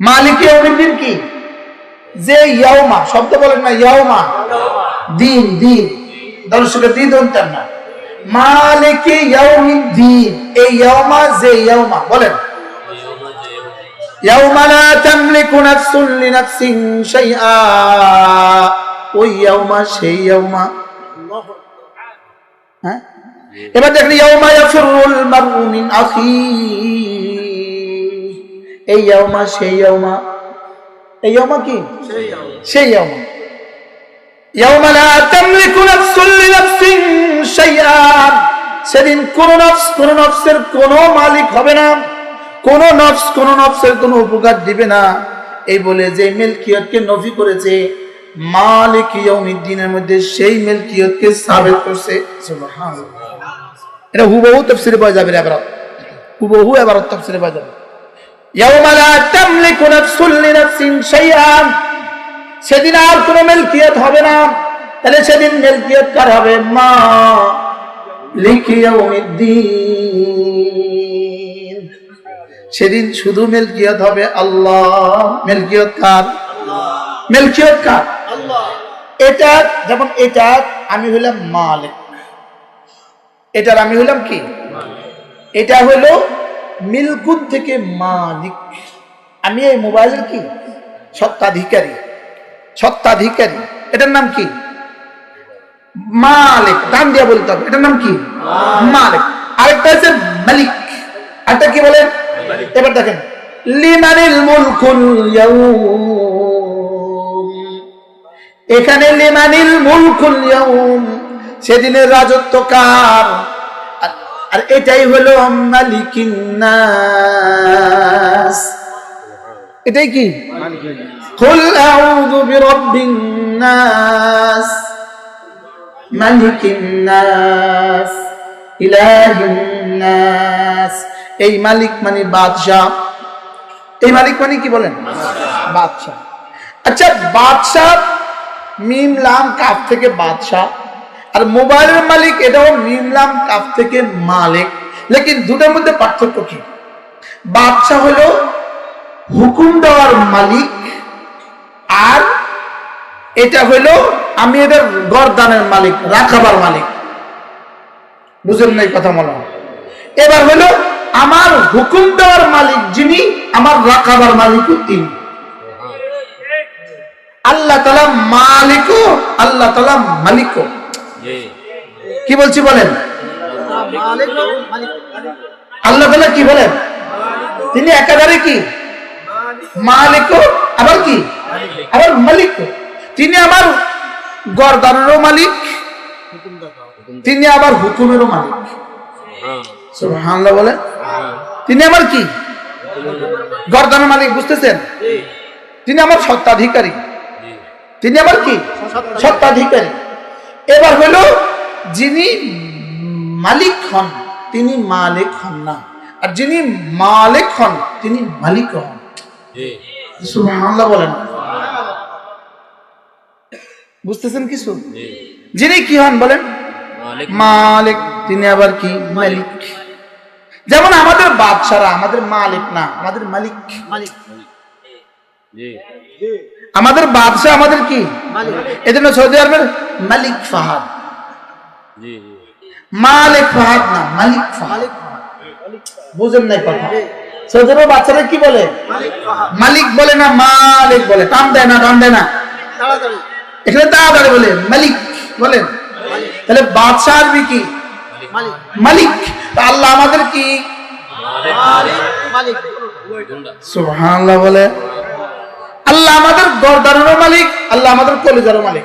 মালিক ইয়াউমিদ্দিন কি? যে ইয়াউমা, শব্দ বলেন না, ইয়াউমা। দিন দিন। দর্শকের দিন ধরতেন না। মালিক ইয়াউমিদ্দিন এই ইয়াউমা যে ইয়াউমা, বলেন। হ্যাঁ? এবার আখি। এই ইয়াউমা সেই ইয়াউমা এই ইয়াউমা কি? সেই ইয়াউমা ইয়াউমা লা তামলিকু নাফসুন লিনাফসিন শাইআ। সেদিন কোন নফস কোন নফসের কোন মালিক হবে না। কোন নফস কোন নফসের কোন উপকার দিবে না। এই বলে যে মিল্কিয়তকে নফি করেছে মালিক ইয়াউমিদ্দিনের মধ্যে সেই মিল্কিয়তকে সাবেত করছে। সুবহানাল্লাহ। এটা হুবহু তাফসিরে পাওয়া যাবে এবার হুবহু এবার তাফসিরে পাওয়া যাবে। সেদিন আর কোনো মিল্কিয়ত হবে না। তাহলে সেদিন মিল্কিয়ত কার হবে? মা লিখি ইয়াউমিদ্দিন। সেদিন শুধু মিল্কিয়ত হবে আল্লাহ। মিল্কিয়ত কার? মিল্কিয়ত কার? এটা যেমন এটা আমি হইলাম মালিক। এটার আমি হইলাম কি? এটা হলো মিলকুন থেকে মালিক। আমি এই মোবাইলের কি? সত্তাধিকারী সত্তাধিকারী এটার নাম কি? মালিক। দাম দিয়া বলতে হবে। এটার নাম কি? মালিক। আরেকটা হচ্ছে মালিক। আরেকটা কি বলেন? এবার দেখেন। লিমানিল মুলকুল এখানে লিমানিল মুলকুল সেদিনের রাজত্ব কার? আর এটাই হলো মালিকিন্নাস এটাই কি? কুল আউযু বিরাব্বিন নাস। মালিকিন নাস, ইলাহিন এই মালিক মানে বাদশাহ। এই মালিক মানে কি বলেন? বাদশাহ। আচ্ছা বাদশাহ, মিম, লাম, কাফ থেকে বাদশাহ। আর মোবাইলের মালিক এটাও মিম লাম কাফ থেকে মালিক। লেকিন দুটোর মধ্যে পার্থক্য কি? বাদশাহ হলো হুকুম দেওয়ার মালিক আর এটা হলো আমি এদের গরদানের মালিক, রাখাবার মালিক। বুঝলেন না কথা মনে এবার হলো আমার হুকুম দেওয়ার মালিক যিনি, আমার রাখাবার মালিকও তিনি। আল্লাহ তালা মালিকও, আল্লাহ তালা মালিকও। কি বলছি বলেন? আল্লাহ তালা কি বলেন? তিনি একাধারে কি? মালিকও আবার কি? আবার মালিক তিনি আমার গরদানেরও মালিক তিনি আবার হুকুমেরও মালিক। সুবহানাল্লাহ বলে তিনি আমার কি? গরদানের মালিক বুঝতেছেন? তিনি আমার সত্তাধিকারী। তিনি আমার কি? সত্তাধিকারী। এবার হলো যিনি মালিক হন তিনি মালিক হন না। আর যিনি মালিক হন তিনি মালিক হন। সুবহানাল্লাহ বলেন। বুঝতেছেন কিছু? যিনি কি হন বলেন? মালিক। তিনি আবার কি? মালিক। যেমন আমাদের বাদশারা আমাদের মালিক না আমাদের মালিক। মালিক। আমাদের বাদশাহ আমাদের কি? এজন্য সৌদি আরবের মালিক ফাহাদ। মালিক ফাহাদ না মালিক ফাহাদ। বুঝেন নাই কথা। সৌদি বাচ্চারা কি বলে? মালিক বলে না মালিক বলে। টান দেয় না টান দেয় না। এখানে তাড়াতাড়ি বলে মালিক বলেন। তাহলে বাদশাহ আরবি কি? মালিক। আল্লাহ আমাদের কি? সুবহানাল্লাহ বলে। আল্লাহ আমাদের গরদানেরও মালিক আল্লাহ আমাদের কলিজারও মালিক।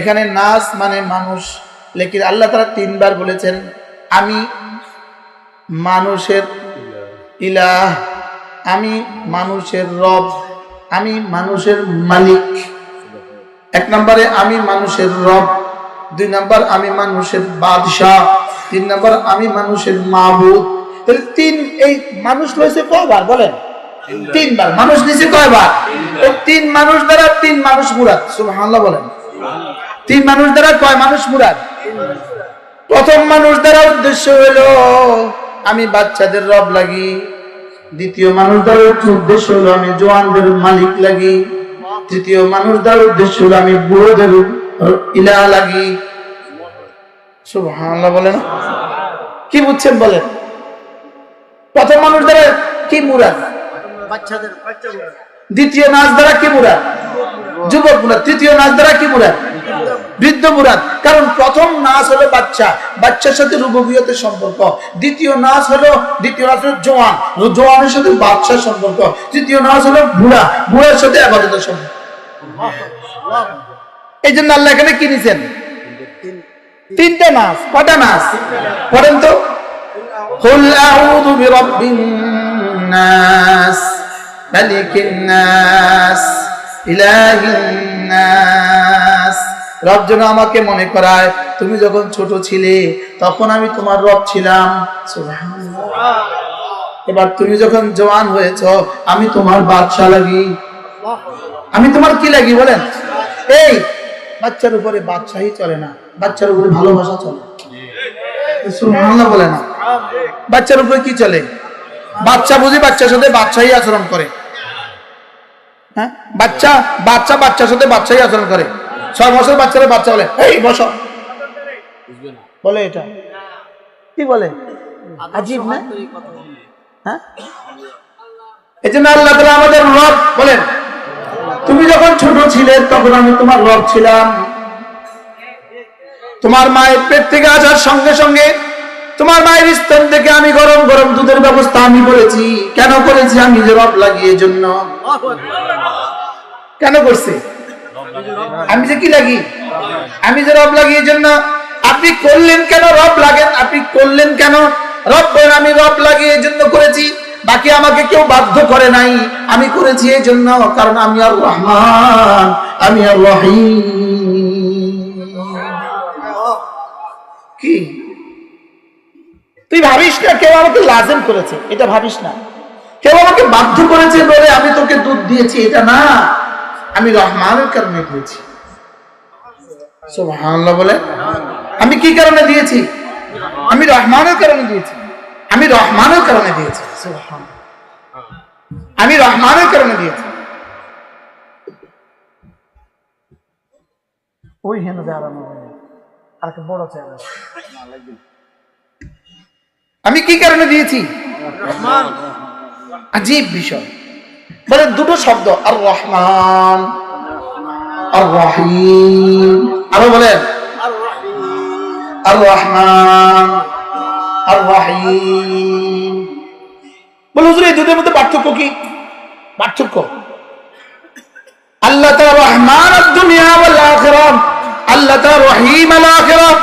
এখানে নাস মানে মানুষ। লেকিন আল্লাহ তারা তিনবার বলেছেন আমি মানুষের ইলাহ আমি মানুষের রব আমি মানুষের মালিক। এক নম্বরে আমি মানুষের রব দুই নম্বর আমি মানুষের বাদশাহ তিন নম্বর আমি মানুষের মাহবুদ তাহলে তিন এই মানুষ রয়েছে কয়বার বলেন? তিনবার। মানুষ নিচে কয়বার? এই তিন মানুষ দ্বারা তিন মানুষ মুরাদ সুবহানাল্লাহ বলেন। তিন মানুষ দ্বারা কয় মানুষ মুরাদ? প্রথম মানুষ দ্বারা উদ্দেশ্য হলো আমি বাচ্চাদের রব লাগি। দ্বিতীয় মানুষ দ্বারা উদ্দেশ্য হলো আমি জোয়ানদের মালিক লাগি। তৃতীয় মানুষ দ্বারা উদ্দেশ্য হলো আমি বুড়োদের ইলা লাগি। সুবহানাল্লাহ বলেন? কি বুঝছেন বলেন? প্রথম মানুষ দ্বারা কি মুরাদ? বাচ্চাদের দ্বিতীয় নাচ দ্বারা কি মুরাদ? যুবক মুরাদ তৃতীয় নাচ দ্বারা কি মুরাদ বৃদ্ধ মুরাদ কারণ প্রথম নাচ হলো বাচ্চা বাচ্চার সাথে রুববিয়তের সম্পর্ক দ্বিতীয় নাচ হলো দ্বিতীয় নাচ হলো জোয়ান জোয়ানের সাথে বাচ্চার সম্পর্ক তৃতীয় নাচ হলো বুড়া বুড়ার সাথে আবাদতের সম্পর্ক এই জন্য আল্লাহ এখানে কি নিছেন তিনটা নাচ কটা নাচ পড়েন তো قل أعوذ برب الناس ملك الناس রব যেন আমাকে মনে করায়, তুমি যখন ছোট ছিলে, তখন আমি তোমার রব ছিলাম। এবার তুমি যখন জওয়ান হয়েছ, আমি তোমার বাদশাহ লাগি। আমি তোমার কি লাগি বলেন? এই, বাচ্চার উপরে বাদশাহী চলে না, বাচ্চার উপরে ভালোবাসা চলে। বলে না। বাচ্চার উপরে কি চলে? বাচ্চা বুঝি বাচ্চার সাথে বাদশাহী আচরণ করে। হ্যাঁ? বাচ্চা বাচ্চা, বাচ্চার সাথে বাচ্চাই আচরণ করে। ছয় বছর বাচ্চারা বাচ্চা বলে, এই, বস। বলে এটা। কি বলে? হ্যাঁ? এই জন্য আল্লাহ তাআলা আমাদের রব বলেন, তুমি যখন ছোট ছিলে, তখন আমি তোমার রব ছিলাম। তোমার মায়ের পেট থেকে আসার সঙ্গে সঙ্গে তোমার মায়ের স্তন থেকে আমি গরম গরম দুধের ব্যবস্থা আমি করেছি। কেন করেছি? আমি যে রব লাগিয়ে জন্য। কেন করছে? আমি যে কি লাগি? আমি যে রব লাগিয়ে জন্য আপনি করলেন কেন রব লাগেন আপনি করলেন কেন? রব বলেন, আমি রব লাগিয়ে জন্য করেছি, বাকি আমাকে কেউ বাধ্য করে নাই। আমি করেছি এই জন্য, কারণ আমি আর রহমান, আমি আর রহিম। কি? তুই ভাবিস না, কেউ আমাকে লাজেম করেছে, এটা ভাবিস না। কেউ আমাকে বাধ্য করেছে বলে আমি তোকে দুধ দিয়েছি, এটা না। আমি রহমানের কারণে দিয়েছি। সুবহানাল্লাহ বলে আমি কি কারণে দিয়েছি? আমি রহমানের কারণে দিয়েছি। আমি রহমানের কারণে দিয়েছি। আমি রহমানের কারণে দিয়েছি। ওই হেন দাঁড়ানো আর বড় চেয়ার আমি কি কারণে দিয়েছি? আজীব বিষয়। বলে দুটো শব্দ আর রহমান আর রহিম আরও বলেন আর রহমান আর রহিম বলে হুজুর, এই দুটোর মধ্যে পার্থক্য কি? পার্থক্য। আল্লাহ তাআলা রহমান দুনিয়া ওয়াল আখিরাত। আল্লাহ তাআলা রহিম আল আখিরাত।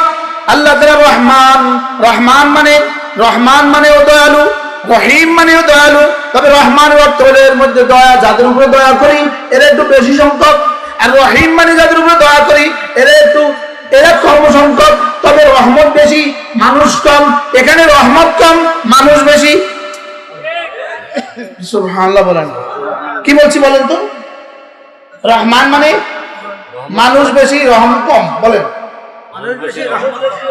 আল্লাহ তাআলা রহমান রহমান মানে রহমান মানে ও দয়ালু। রহিম মানে ও দয়ালু, তবে রহমানের অর্থ হলো এর মধ্যে দয়া, যাদের উপরে দয়া করি, এরা একটু বেশি সংখ্যক। আর রহিম মানে যাদের উপরে দয়া করি, এরা একটু, এরা কম সংখ্যক, তবে রহমত বেশি, মানুষ কম। এখানে রহমত কম, মানুষ বেশি। বলেন। কি বলছি বলেন তো? রহমান মানে মানুষ বেশি, রহম কম, বলেন।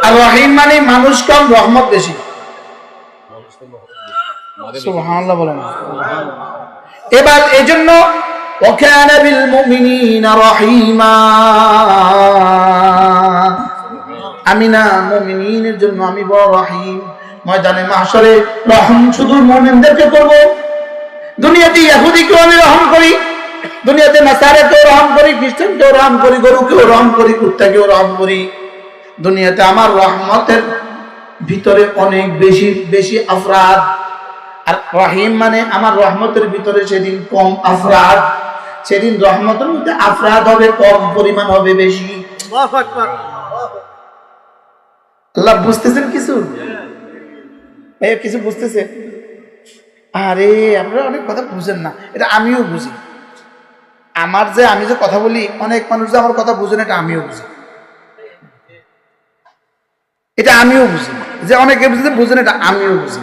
আর রহিম মানে মানুষ কম, রহমত বেশি। সুবহানাল্লাহ বলেন এবার এজন্য وكان بالمؤمنين رحيما আমি না মুমিনের জন্য আমি বড় রহিম ময়দানে মাহশরে রহম শুধু মুমিনদেরকে করব দুনিয়াতে ইহুদিকেও আমি রহম করি দুনিয়াতে নাসারাকেও রহম করি খ্রিস্টানকেও রহম করি গরুকেও রহম করি কুত্তাকেও রহম করি দুনিয়াতে আমার রহমতের ভিতরে অনেক বেশি বেশি আফরাদ আর রহিম মানে আমার রহমতের ভিতরে সেদিন কম আফরাদ সেদিন রহমতের মধ্যে আফরাদ হবে কম পরিমাণ হবে বেশি। আল্লাহ বুঝতেছেন কিছু? কিছু বুঝতেছে? আরে আপনারা অনেক কথা বুঝেন না এটা আমিও বুঝি। আমার যে আমি যে কথা বলি অনেক মানুষ যে আমার কথা বুঝে না এটা আমিও বুঝি। এটা আমিও বুঝি। যে অনেকে বুঝে যে বুঝে না এটা আমিও বুঝি।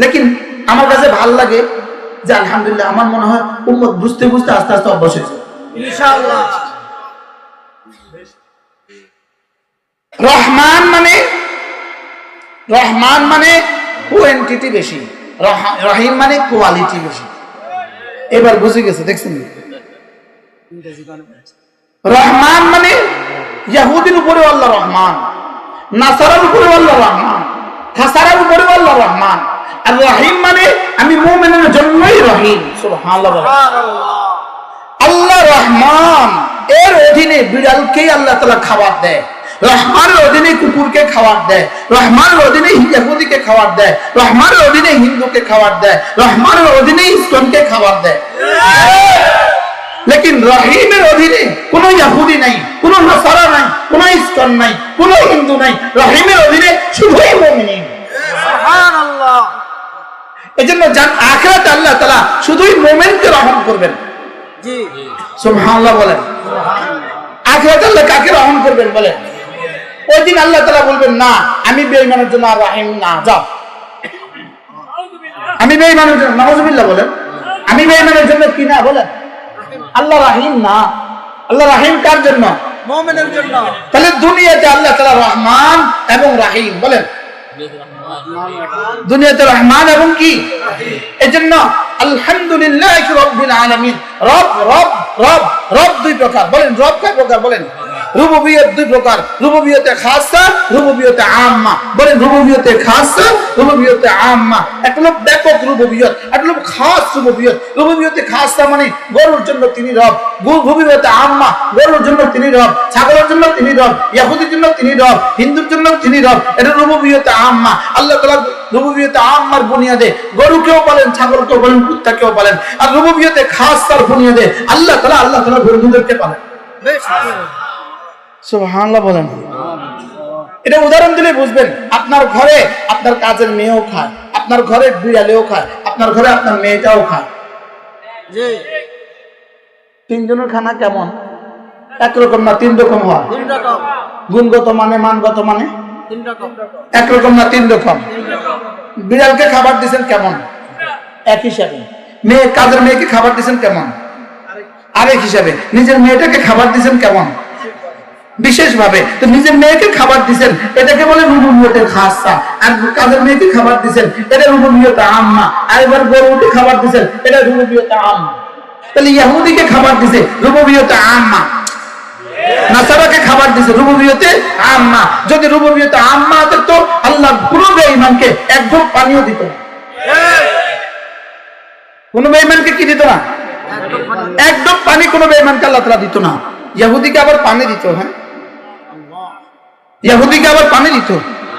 লেকিন আমার কাছে ভালো লাগে যে আলহামদুলিল্লাহ আমার মনে হয় উম্মত বুঝতে বুঝতে আস্তে আস্তে অভ্যাস হয়েছে। রহমান মানে রহমান মানে কোয়েন্টিটি বেশি রহিম মানে কোয়ালিটি বেশি। এবার বুঝে গেছে দেখছেন? রহমান মানে ইয়াহুদির উপরে আল্লাহ রহমান নাসারার উপরে আল্লাহ রহমান খাসারার উপরে আল্লাহ রহমান। আর রহিম মানে আমি মুমিনের জন্যই রহিম আল্লাহ রহমান এর অধীনে বিড়ালকেই আল্লাহ তালা খাবার দেয়। রহমানের অধীনে কুকুরকে খাবার দেয়। রহমানের অধীনে খাবার দেয়। রহমানের অধীনে হিন্দুকে খাবার দেয়। রহমানের অধীনে ইসলামকে খাবার দেয়। লেকিন রহিমের অধীনে কোনো ইয়াহুদি নাই কোনো নাসারা নাই কোনো ইসকন নাই কোনো হিন্দু নাই। রহিমের অধীনে শুধুই সুবহানাল্লাহ। এই জন্য যান আখেরাতে আল্লাহ তালা শুধুই মোমেনকে রহম করবেন। জি। সুবহানাল্লাহ বলেন। আখেরাতে আল্লাহ কাকে রহম করবেন বলেন? ওই দিন আল্লাহ তালা বলবেন না আমি বেঈমানের জন্য আর রাহিম না যাও। আমি বেঈমানের জন্য নওয়াজুবিল্লাহ বলেন। আমি বেঈমানের জন্য কি না বলেন? আল্লাহ রাহিম না। আল্লাহ রাহিম কার জন্য? মুমিনের জন্য। তাহলে দুনিয়াতে আল্লাহ তালা রহমান এবং রাহিম বলেন। দুনিয়াতে রহমান এবং কি? এজন্য আলহামদুলিল্লাহ রব্বিল আলামিন। রব রব রব রব দুই প্রকার। বলেন, রব কয় প্রকার? বলেন। রুবুবিয়ত দুই প্রকার। রুবুবিয়তে খাসা রুবুবিয়তে আম্মা। বলেন রুবুবিয়তে খাসা রুবুবিয়তে আম্মা। একটা হলো ব্যাপক রুবুবিয়ত, একটা হলো খাস রুবুবিয়ত। রুবুবিয়তে খাসা মানে গরুর জন্য তিনি রব রুবুবিয়তে আম্মা, গরুর জন্য তিনি রব, ছাগলের জন্য তিনি রব, ইয়াহুদির জন্য তিনি রব, হিন্দুর জন্য তিনি রব, এটা রুবুবিয়তে আম্মা। আল্লাহ রুবুবিয়তে আম্মার বুনিয়াদে গরুকেও বলেন, ছাগলকেও বলেন, কুত্তাকেও বলেন। আর রুবুবিয়তে খাসার বুনিয়াদে আল্লাহ তাআলা আল্লাহ তাআলা বন্ধুদেরকে বলেন। বেশ সুবহানাল্লাহ বলেন। এটা উদাহরণ দিলে বুঝবেন আপনার ঘরে আপনার কাজের মেয়েও খায় আপনার ঘরে বিড়ালেও খায় আপনার ঘরে আপনার মেয়েটাও খায়। তিনজনের খানা কেমন? একরকম না তিন রকম হয়? গুণগত মানে মানগত মানে? একরকম না তিন রকম? বিড়ালকে খাবার দিছেন কেমন? এক হিসাবে। মেয়ে কাজের মেয়েকে খাবার দিছেন কেমন? আরেক হিসাবে। নিজের মেয়েটাকে খাবার দিছেন কেমন? বিশেষ ভাবে তো নিজের মেয়েকে খাবার দিছেন, এটাকে বলে রুবুবিয়তের খাসা আর কাজের মেয়েকে খাবার দিছেন, এটা রুবুবিয়ত আম্মা। আর এবার গরুকে খাবার দিছেন, এটা রুবুবিয়ত আম্মা। তাহলে ইয়াহুদিকে খাবার দিছে রুবুবিয়ত আম্মা। নাসারাকে খাবার দিছে রুবুবিয়তে আম্মা। যদি রুবুবিয়তে আম্মা হতো তো আল্লাহ কোনো বেঈমানকে এক ঢোক পানিও দিত না। কোনো বেঈমানকে কি দিত না? এক ঢোক পানি, কোনো বেঈমানকে আল্লাহ তাআলা দিত না। ইয়াহুদিকে আবার পানি দিত হ্যাঁ? ইয়াহুদিকে আবার পানি দিত।